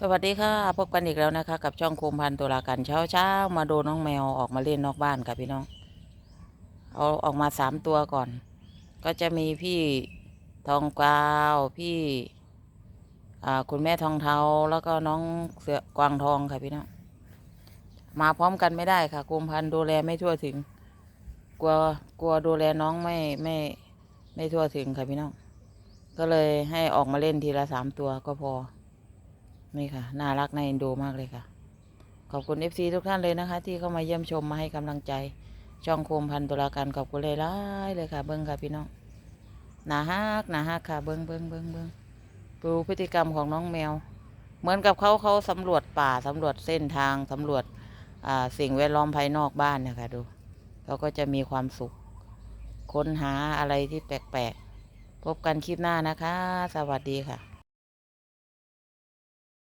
สวัสดีค่ะพบกันอีกแล้วนะคะ กับช่องโคมพันตุลากันเช้าเช้ามาดูน้องแมวออกมาเล่นนอกบ้านค่ะพี่น้อง เอาออกมาสามตัวก่อน ก็จะมีพี่ทองกวาวพี่คุณแม่ทองเทาแล้วก็น้องเสือกวางทองค่ะพี่น้องมาพร้อมกันไม่ได้ค่ะโคมพันดูแลไม่ทั่วถึง กลัวกลัวดูแลน้องไม่ไม่ไม่ทั่วถึงค่ะพี่น้องก็เลยให้ออกมาเล่นทีละสามตัวก็พอ นี่ค่ะ น่ารักน่าเอ็นดูมากเลยค่ะ ขอบคุณ FC ทุกท่านเลยนะคะ ที่เข้ามาเยี่ยมชมมาให้กำลังใจ ช่องโคมพันตุลาการขอบคุณเลยร้ายเลยค่ะ เบิ้งค่ะพี่น้องหนาฮักหนาฮักค่ะ เบิ้งเบิ้งเบิ้งเบิ้งดูพฤติกรรมของน้องแมว เหมือนกับเขาเขาสำรวจป่าสำรวจเส้นทางสำรวจอ่าสิ่งแวดล้อมภายนอกบ้านเนี่ยค่ะดูเขาก็จะมีความสุข ค้นหาอะไรที่แปลกๆ พบกันคลิปหน้านะคะ สวัสดีค่ะ